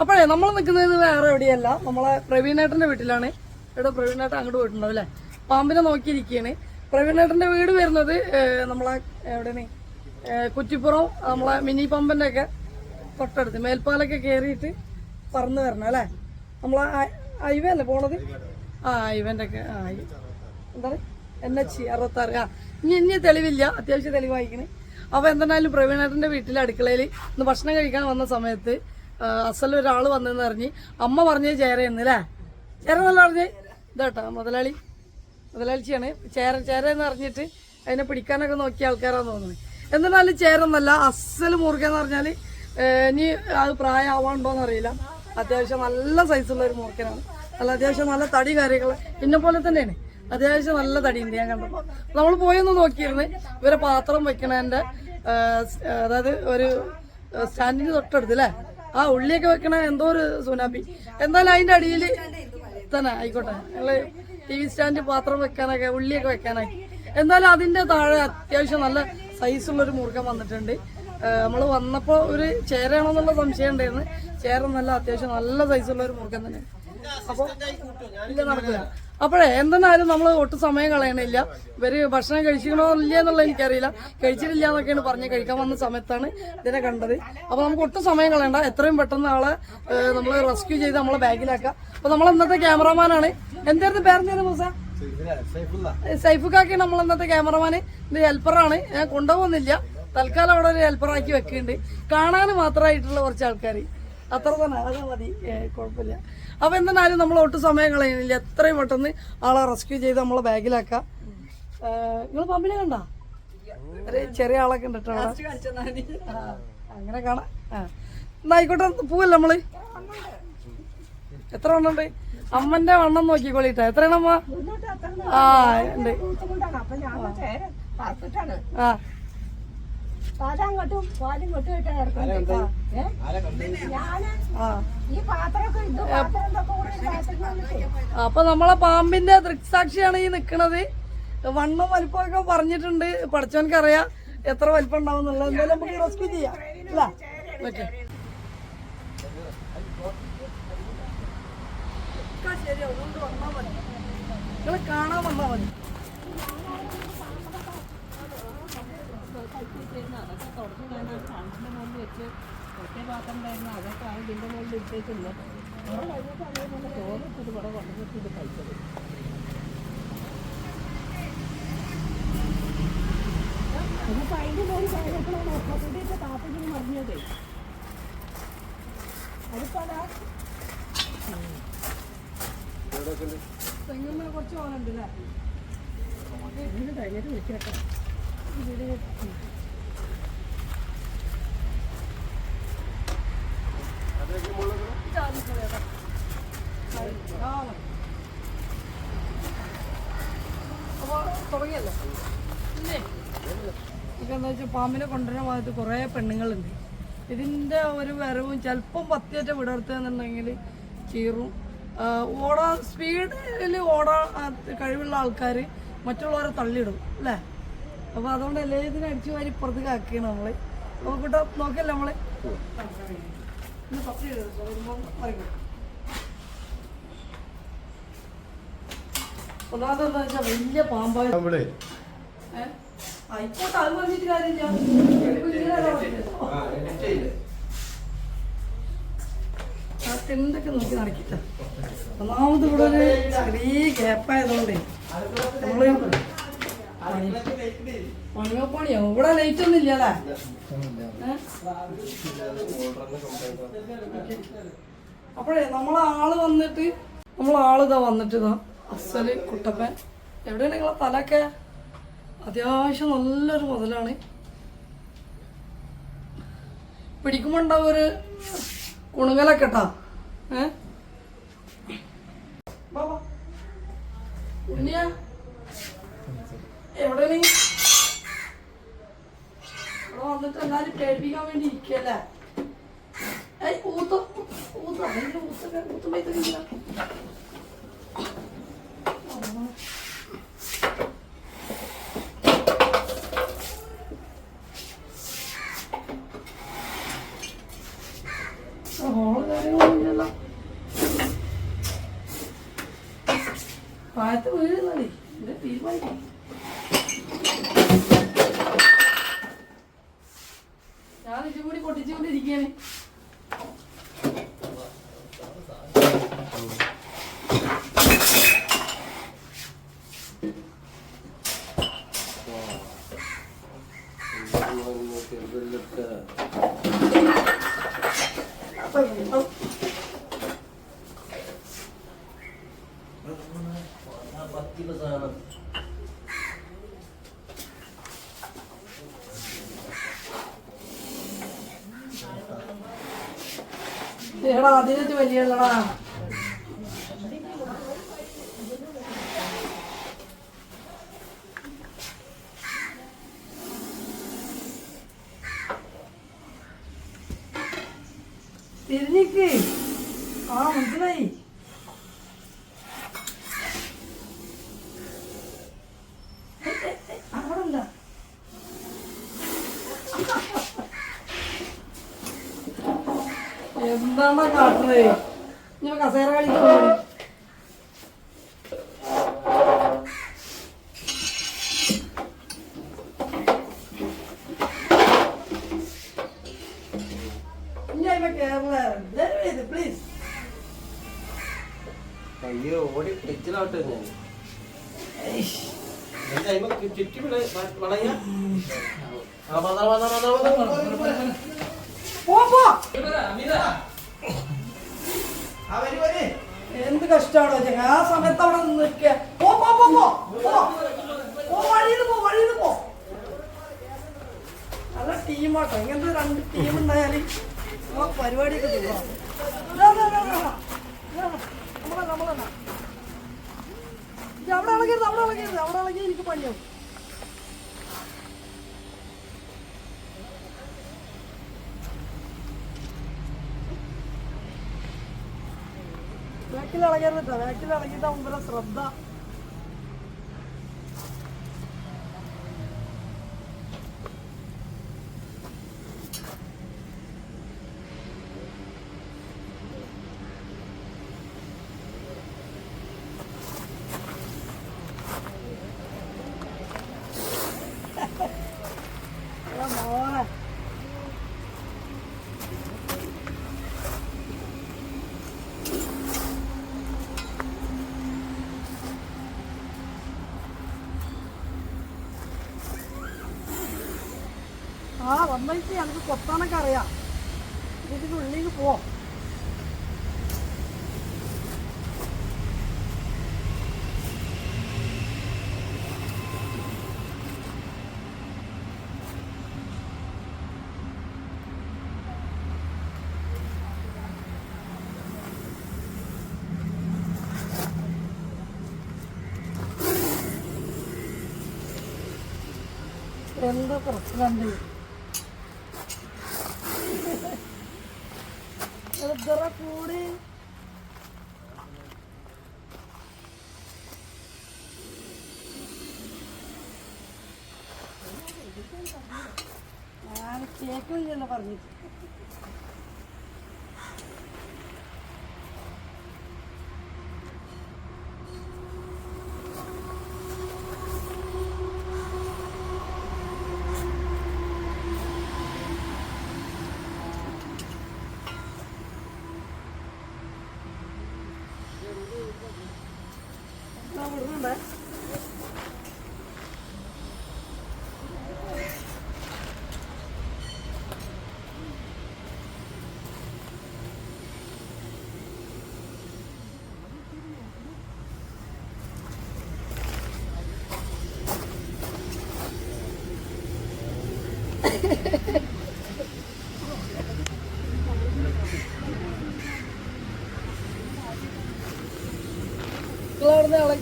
അപ്പോഴേ നമ്മൾ നിൽക്കുന്നത് വേറെ എവിടെയല്ല. നമ്മളെ പ്രവീണേട്ടന്റെ വീട്ടിലാണ്. ഇവിടെ പ്രവീണേട്ടൻ അങ്ങോട്ട് പോയിട്ടുണ്ടാവും അല്ലേ? പാമ്പിനെ നോക്കിയിരിക്കുകയാണ്. പ്രവീണേട്ടന്റെ വീട് വരുന്നത് നമ്മളെ എവിടെയാണ്? കുറ്റിപ്പുറം നമ്മളെ മിനി പമ്പിന്റെ ഒക്കെ തൊട്ടടുത്ത് മേൽപ്പാലൊക്കെ കയറിയിട്ട് പറന്ന് വരണം അല്ലേ? നമ്മളെ ഹൈവേ അല്ലേ പോണത്? ആ ഹൈവേന്റെ ഒക്കെ ആ എന്താ എൻ എച്ച് അറുപത്താറ്. ആ ഇനി ഇനി തെളിവില്ല. അത്യാവശ്യം തെളിവായിക്കണേ. അപ്പൊ എന്തായാലും പ്രവീണേട്ടന്റെ വീട്ടിലെ അടുക്കളയിൽ ഇന്ന് ഭക്ഷണം കഴിക്കാൻ വന്ന സമയത്ത് അസൽ ഒരാൾ വന്നെന്ന് പറഞ്ഞ് അമ്മ പറഞ്ഞ് ചേരയെന്ന് അല്ലേ ചേര നല്ല പറഞ്ഞ്? ഇതാട്ടോ മുതലാളി. മുതലാളിച്ചിയാണ്. ചേര ചേര എന്ന് അറിഞ്ഞിട്ട് അതിനെ പിടിക്കാനൊക്കെ നോക്കിയ ആൾക്കാരാന്ന് തോന്നുന്നത് എന്നാലും ചേരൊന്നല്ല അസൽ മുറുകെന്ന് പറഞ്ഞാൽ ഇനി അത് പ്രായമാവാണ്ടോന്ന് അറിയില്ല. അത്യാവശ്യം നല്ല സൈസുള്ള ഒരു മുറുക്കനാണ് നല്ല അത്യാവശ്യം നല്ല തടി കാര്യങ്ങൾ എന്നെ പോലെ തന്നെയാണ്. അത്യാവശ്യം നല്ല തടിയുണ്ട് ഞാൻ കണ്ടപ്പോൾ നമ്മൾ പോയൊന്ന് നോക്കിയിരുന്നു ഇവരെ പാത്രം വെക്കണേന്റെ അതായത് ഒരു സ്റ്റാൻഡിന് തൊട്ടടുത്ത് അല്ലേ ആ ഉള്ളിയൊക്കെ വെക്കണ എന്തോ ഒരു സുനാബി എന്തായാലും അതിന്റെ അടിയിൽ തന്നെ ആയിക്കോട്ടെ. ഞങ്ങൾ ടി വി സ്റ്റാൻഡ് പാത്രം വെക്കാനൊക്കെ ഉള്ളിയൊക്കെ വെക്കാനായി എന്തായാലും അതിന്റെ താഴെ അത്യാവശ്യം നല്ല സൈസുള്ള ഒരു മുറുക്കം വന്നിട്ടുണ്ട്. നമ്മൾ വന്നപ്പോൾ ഒരു ചേരയാണെന്നുള്ള സംശയം ഉണ്ടായിരുന്നു. ചേര നല്ല അത്യാവശ്യം നല്ല സൈസുള്ള ഒരു മുറുക്കം തന്നെ അപ്പൊ ഇല്ല നടക്കില്ല. അപ്പോഴേ എന്തെന്നാലും നമ്മൾ ഒട്ടും സമയം കളയണില്ല. ഇവർ ഭക്ഷണം കഴിച്ചിരുന്നില്ല ഇല്ല എന്നുള്ളത് എനിക്കറിയില്ല. കഴിച്ചിട്ടില്ല എന്നൊക്കെയാണ് പറഞ്ഞ് കഴിക്കാൻ വന്ന സമയത്താണ് ഇതിനെ കണ്ടത്. അപ്പോൾ നമുക്ക് ഒട്ടും സമയം കളയണ്ട. എത്രയും പെട്ടെന്ന് ആളെ നമ്മൾ റെസ്ക്യൂ ചെയ്ത് നമ്മളെ ബാഗിലാക്കാം. അപ്പോൾ നമ്മൾ ഇന്നത്തെ ക്യാമറമാനാണ്. എന്തായിരുന്നു പേരെന്തായിരുന്നു മൂസ? സൈഫുക്കാക്കി നമ്മൾ ഇന്നത്തെ ക്യാമറമാൻ ഇത് ഹെൽപ്പറാണ്. ഞാൻ കൊണ്ടുപോകുന്നില്ല. തൽക്കാലം അവിടെ ഒരു ഹെൽപ്പറാക്കി വെക്കുന്നുണ്ട്. കാണാൻ മാത്രമായിട്ടുള്ള കുറച്ച് ആൾക്കാർ അത്ര തന്നെ അതൊക്കെ മതി. കുഴപ്പമില്ല. അപ്പൊ എന്തായാലും നമ്മൾ ഒട്ടും സമയം കളയുന്നില്ല. എത്രയും പെട്ടെന്ന് ആളെ റെസ്ക്യൂ ചെയ്ത് നമ്മളെ ബാഗിലാക്കാം. നിങ്ങൾ പമ്പിനെ കണ്ട? ഒരു ചെറിയ ആളൊക്കെ. ആ, അങ്ങനെ കാണാം. ആ എന്നാ ആയിക്കോട്ടെ പോവല്ലേ നമ്മൾ? എത്ര വണ്ണുണ്ട് അമ്മന്റെ വണ്ണം നോക്കിക്കോളിട്ടാ. എത്ര അമ്മ? ആ ഉണ്ട്. ആ. പാലങ്ങോട്ടും പാലും കൊട്ടും ഇട്ടാണ് ഇറക്കുന്നത് ഞാൻ ആ. ഈ പാത്രമൊക്കെ ഇത് പാത്രം ഇതൊക്കെ കൂടി ഈ അപ്പൊ നമ്മളെ പാമ്പിന്റെ ദൃക്സാക്ഷിയാണ് ഈ നിക്കണത്. വണ്ണം വലിപ്പമൊക്കെ പറഞ്ഞിട്ടുണ്ട്. പഠിച്ചവനക്ക് അറിയാം എത്ര വലിപ്പം ഉണ്ടാവും എന്നുള്ളത്. എന്തായാലും നമുക്ക് റെസ്ക്യൂ ചെയ്യാം. അല്ല? ഓക്കെ. നിങ്ങൾ കാണാൻ വന്നാ മതി. തെങ്ങുമ്മ കുറച്ച് പോകാനുണ്ട് അല്ലേ? അപ്പൊ തുടങ്ങിയല്ലോ ഇല്ലേ ഇതെന്താ വെച്ചാൽ പാമ്പിനെ കൊണ്ടുവരുന്ന ഭാഗത്ത് കുറേ പെണ്ണുങ്ങളുണ്ട്. ഇതിന്റെ ഒരു വരവും ചിലപ്പം പത്തിയേറ്റ വിടർത്തുന്നുണ്ടെങ്കിൽ ചീറും ഓടാൻ സ്പീഡിൽ ഓടാൻ കഴിവുള്ള ആൾക്കാർ മറ്റുള്ളവരെ തള്ളിയിടും അല്ലേ? അപ്പൊ അതുകൊണ്ട് എല്ലാ ഇതിന് അടിച്ചു വാരി ഇപ്പുറത്ത് ആക്കുകയാണ് നമ്മൾ. നോക്കിട്ടോ നോക്കിയല്ലേ നമ്മൾ? പത്ത് ചെയ്തോ, വരുമ്പം പറയൂ. ഒന്നാമത് എന്താ വെച്ചാൽ വലിയ പാമ്പായ അവിടെ ഏ? ആയിക്കോട്ടെ അത് പറഞ്ഞിട്ട് കാര്യമില്ല നോക്കി നടക്കില്ല ഒന്നാമത് ഇവിടെ ഒരു ചെറിയ ഗ്യാപ്പായതുകൊണ്ടേ നമ്മൾ പണിയോ ഇവിടെ ലൈറ്റ് ഒന്നും ഇല്ലല്ലേ? അപ്പോഴേ നമ്മളെ ആൾ വന്നിട്ട് നമ്മളെ ആൾ ഇതാ വന്നിട്ട് ഇതാ അസൽ കുട്ടപ്പൻ എവിടെയാണ് നിങ്ങളെ തലൊക്കെ അത്യാവശ്യം നല്ലൊരു മുതലാണ് പിടിക്കുമ്പോ ഉണ്ടാവും ഒരു കുണുങ്ങലൊക്കെ കേട്ടാ ഏ എവിടെ വന്നിട്ട് എല്ലാരും പേടിപ്പിക്കാൻ വേണ്ടി ഇരിക്കല്ലേ ഏയ് ഊത്ത ഊത്ത അതിന്റെ ഊത്തൊക്കെ ഊത്തുമ്പോ ഇത് ഇല്ല. ആ, ഹോൾ കയറി കാര്യങ്ങളൊന്നുമില്ലല്ലോ പായത്ത് വീഴുന്നതേ ഇത് തീരുമാനിക്കും ഞാൻ ഇതും കൂടി പൊട്ടിച്ചുകൊണ്ടിരിക്കുകയാണ് അപ്പൊ ഇപ്പം എടാ അതിനകത്ത് വലിയല്ലടാ തിരിഞ്ഞിക്ക്. ആ മനസ്സിലായി? അവിടല്ല എന്താണ് കാട്ടുന്നത് കേരള പ്ലീസ് അയ്യോ ഓടി എന്താ ചുറ്റി വളയാ? കഷ്ടാണോ ചെങ്ങ ആ സമയത്ത് അവിടെ നിൽക്കുക. പോ പോ പോ പോ. പോ. പോ വഴിയിൽ പോ വഴിയിൽ പോ. നല്ല ടീമാട്ടോ ഇങ്ങനത്തെ രണ്ട് ടീം ഉണ്ടായാൽ ആ പരിപാടിയൊക്കെ അവിടെ ഇളകരുത് അവിടെ ഇളകരുത് അവിടെ ഇളകി എനിക്ക് പണിയാവും ബാക്കിൽ ഇളകരുത് ബാക്കിൽ ഇളകിയിട്ട് മുമ്പിലെ ശ്രദ്ധ എടാ മോനെ ആ ഞങ്ങൾക്ക് കൊത്താനൊക്കെ അറിയാം. ഇതിന്റെ ഉള്ളിലേക്ക് പോ. എന്താ പ്രശ്നമുണ്ട് എത്ര കൂടി ഞാൻ ഇല്ലല്ലോ പറഞ്ഞിട്ട്.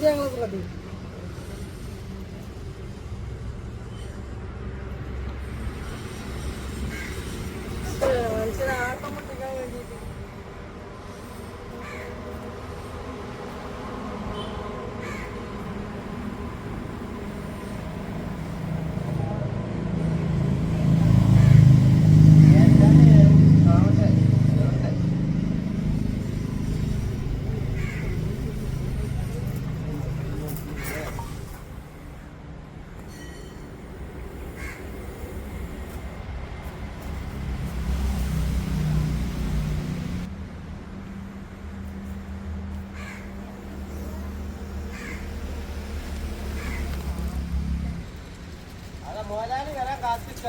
ഞങ്ങൾ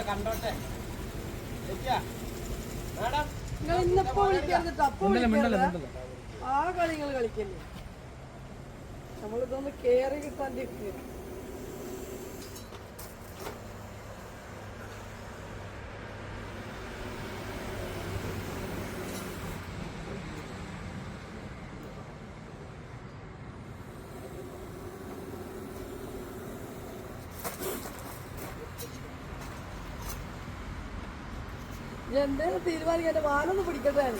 കണ്ടോട്ടെ? വെച്ചാ മാഡം നിങ്ങൾ ഇന്നിപ്പോ വിളിക്കരുത് അപ്പൊ വിളിക്കരുത്. ആ കളികൾ കളിക്കല്ലേ? നമ്മളിതൊന്ന് കേറി കിട്ടാൻ എന്തേലും തീരുമാനിക്കാൻ? എന്റെ വാലൊന്ന് പിടിക്കട്ടെ. ഞാൻ.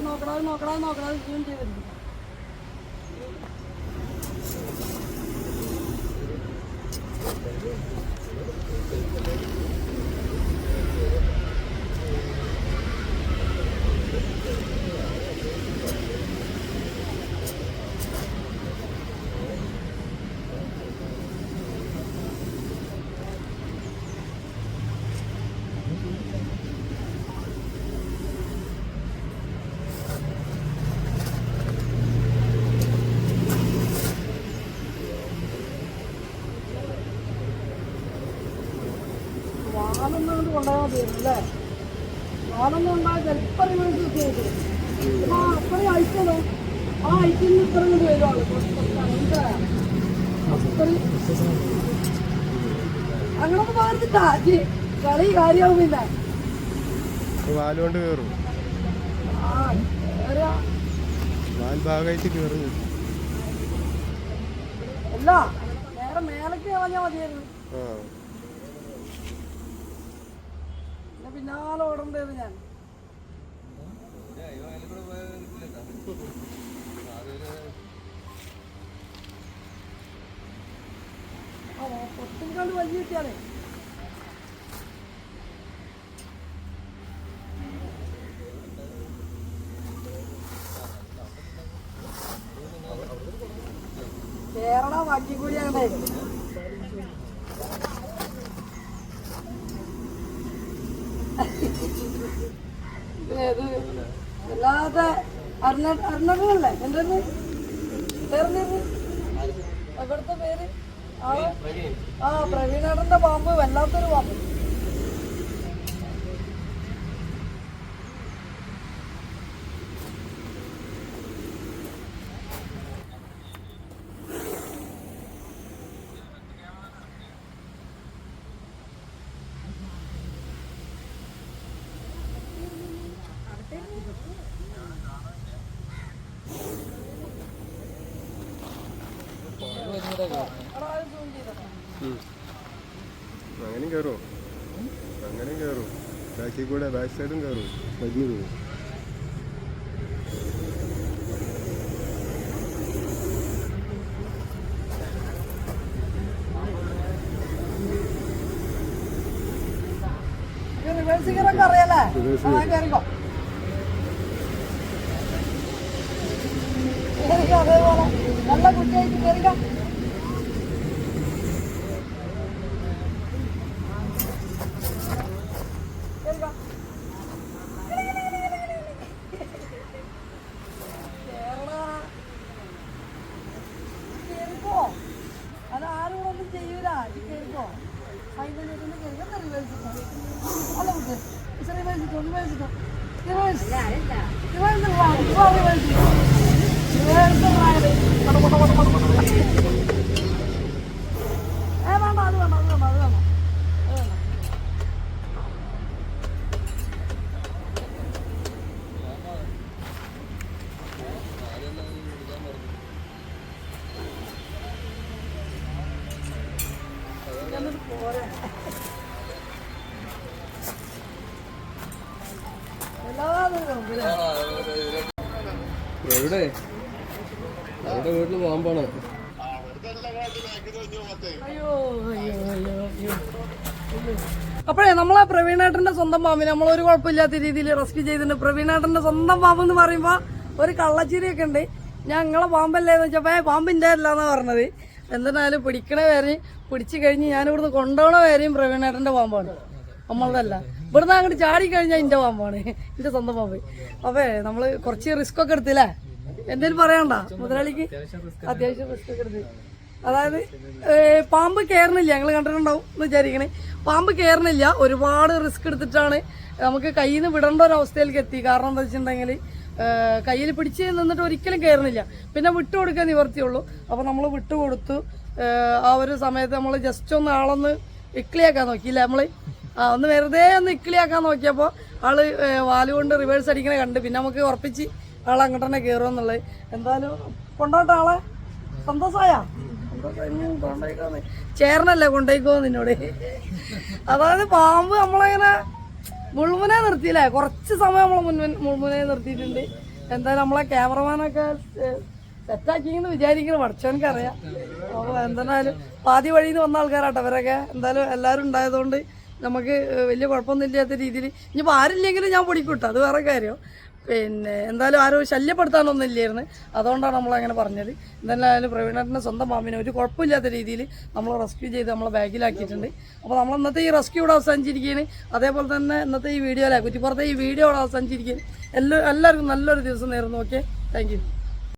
പക്ഷേ അത് നോക്കണം അത് നോക്കടാ നോക്കടാ സൂം ചെയ്തിരിക്കും വാനൊന്നും കൊണ്ട് കൊണ്ടുപോകാൻ മതിയല്ലേ വാനൊന്നും ഉണ്ടാകാൻ ചിലപ്പോൾ റിവേഴ്സ് കിട്ടിയത് ആ അത്രയും അയച്ചല്ലോ ആ അയച്ചിൽ നിന്ന് ഇത്ര കൊണ്ട് വരുവാണ്. അങ്ങനൊക്കെ പറഞ്ഞിട്ടാ കളി കാര്യമാവുന്നില്ല വാലുകൊണ്ട് കയറും ഭാഗമായിട്ട് കയറും അല്ല നേരെ മേലേക്ക് കളഞ്ഞാൽ മതിയായിരുന്നു ആ പിന്നെ പിന്നാലെ ഓടണ്ടേത് ഞാൻ. ആ പൊട്ടിൻകാണ്ട് വലിയ കിട്ടിയാലേ കേരള ബാക്കി കൂടി അങ്ങനെ ഇത് അല്ലാതെ അർണ അർണകളല്ലേ എന്തെന്ന് പേരെന്തായിരുന്നു അവിടുത്തെ പേര്? ആ പ്രവീണേട്ടന്റെ പാമ്പ് വല്ലാത്തൊരു പാമ്പ്. അങ്ങനെയും കയറും അങ്ങനെയും കയറും ബാക്കിൽ കൂടെ ബാക്ക് സൈഡും കയറും വലിയ പോകും അറിയാലേ നല്ല കുട്ടിയായിട്ട് കേറിക്കോ കേറിക്കോ കേറടാ. കേറിക്കോ അത് ആരും ഇവിടെ ഒന്നും ചെയ്യൂല ഇത് കേറിക്കോ അതിന്റെ നെറ്റിന് കേറി ഒന്ന് റിവേഴ്സ് ഇട്ടോ അല്ല കുട്ടി ഇച്ചിരി റിവേഴ്സ് ഇട്ടോ റിവേഴ്സ് ഇട്ടോ റിവേഴ്സ് റിവേഴ്സ് റൈഡ് ഇപ്പോ റിവേഴ്സ് ഇട്ടോ റിവേഴ്സ് റൈഡ് കട കട കട കട കട ഏ വേണ്ട അത് വേണ്ട അത് വേണ്ട അത് വേണ്ട അത് വേണ്ട ഞാനത് പോരാ എല്ലാവരും എവിടെ എവിടെ വീട്ടിൽ പാമ്പാണ് അയ്യോ അയ്യോ അയ്യോ അയ്യോ അപ്പോഴേ നമ്മളെ പ്രവീണേട്ടന്റെ സ്വന്തം പാമ്പിനെ നമ്മൾ ഒരു കുഴപ്പമില്ലാത്ത രീതിയിൽ റെസ്ക്യൂ ചെയ്തിട്ടുണ്ട്. പ്രവീണേട്ടന്റെ സ്വന്തം പാമ്പ് എന്ന് പറയുമ്പോ ഒരു കള്ളച്ചിരിയൊക്കെ ഉണ്ട്. ഞങ്ങളെ പാമ്പല്ലേ എന്ന് വെച്ചപ്പോ "ഏ, പാമ്പിന്റെ അല്ലാന്നാ പറഞ്ഞത്. എന്തിനാലും പിടിക്കണ വരെ പിടിച്ചു കഴിഞ്ഞ് ഞാനിവിടുന്ന് കൊണ്ടോണ വരെയും പ്രവീണേട്ടന്റെ പാമ്പാണ്. നമ്മളതല്ല. ഇവിടുന്ന് അങ്ങോട്ട് ചാടി കഴിഞ്ഞാൽ എന്റെ പാമ്പാണ്. എന്റെ സ്വന്തം പാമ്പ് അപ്പേ നമ്മൾ കുറച്ച് റിസ്ക് ഒക്കെ എടുത്തില്ലേ? എന്തേലും പറയണ്ട മുതലാളിക്ക്? അത്യാവശ്യം റിസ്ക് ഒക്കെ എടുത്ത്. അതായത് പാമ്പ് കയറണില്ല ഞങ്ങൾ കണ്ടിട്ടുണ്ടാവും എന്ന് വിചാരിക്കണേ. പാമ്പ് കയറണില്ല ഒരുപാട് റിസ്ക് എടുത്തിട്ടാണ് നമുക്ക് കയ്യിൽ നിന്ന് വിടേണ്ട ഒരു അവസ്ഥയിലേക്ക് എത്തി. കാരണം എന്താ വെച്ചിട്ടുണ്ടെങ്കിൽ കയ്യിൽ പിടിച്ച് നിന്നിട്ട് ഒരിക്കലും കയറുന്നില്ല പിന്നെ വിട്ടു കൊടുക്കാൻ നിവർത്തിയുള്ളൂ. അപ്പോൾ നമ്മൾ വിട്ടു കൊടുത്തു. ആ ഒരു സമയത്ത് നമ്മൾ ജസ്റ്റ് ഒന്ന് ആളൊന്ന് ഇക്ലിയാക്കാൻ നോക്കിയില്ല നമ്മൾ ആ ഒന്ന് വെറുതെ ഒന്ന് ഇക്ലിയാക്കാൻ നോക്കിയപ്പോൾ ആൾ വാലുകൊണ്ട് റിവേഴ്സ് അടിക്കണ കണ്ട്. പിന്നെ നമുക്ക് ഉറപ്പിച്ച് ആൾ അങ്ങോട്ട് തന്നെ കയറുമെന്നുള്ളത് എന്തായാലും കൊണ്ടോട്ടെ ആളെ. സന്തോഷമായ ചേർന്നല്ലേ കൊണ്ടേക്കോ നിന്നോട്? അതായത് പാമ്പ് നമ്മളങ്ങനെ മുൾമുനെ നിർത്തിയില്ലേ? കുറച്ച് സമയം നമ്മൾ മുൻ മുൾമുനെ നിർത്തിയിട്ടുണ്ട്. എന്തായാലും നമ്മളെ ക്യാമറമാനൊക്കെ സെറ്റാക്കിന്ന് വിചാരിക്കണം പഠിച്ചവനക്ക് അറിയാം അപ്പോൾ എന്തായാലും പാതി വഴിയിൽ നിന്ന് വന്ന ആൾക്കാരാട്ടോ അവരൊക്കെ എന്തായാലും എല്ലാവരും ഉണ്ടായതുകൊണ്ട് നമുക്ക് വലിയ കുഴപ്പമൊന്നും ഇല്ലാത്ത രീതിയിൽ. ഇനിയിപ്പോൾ ആരില്ലെങ്കിലും ഞാൻ പൊടിക്കൂട്ടോ അത് വേറെ കാര്യം. പിന്നെ എന്തായാലും ആരും ശല്യപ്പെടുത്താനൊന്നും ഇല്ലായിരുന്നു അതുകൊണ്ടാണ് നമ്മളങ്ങനെ പറഞ്ഞത്. എന്തായാലും പ്രവീണേട്ടന്റെ സ്വന്തം പാമ്പിനെ ഒരു കുഴപ്പമില്ലാത്ത രീതിയിൽ നമ്മൾ റെസ്ക്യൂ ചെയ്ത് നമ്മളെ ബാഗിലാക്കിയിട്ടുണ്ട്. അപ്പോൾ നമ്മൾ ഇന്നത്തെ ഈ റെസ്ക്യൂ ഇവിടെ അവസാനിച്ചിരിക്കുകയാണ്. അതേപോലെ തന്നെ ഇന്നത്തെ ഈ വീഡിയോയിലാണ് കുറ്റിപ്പുറത്തെ ഈ വീഡിയോ ഇവിടെ അവസാനിച്ചിരിക്കുകയാണ്. എല്ലാ എല്ലാവർക്കും നല്ലൊരു ദിവസം നേരുന്നു ഓക്കെ താങ്ക്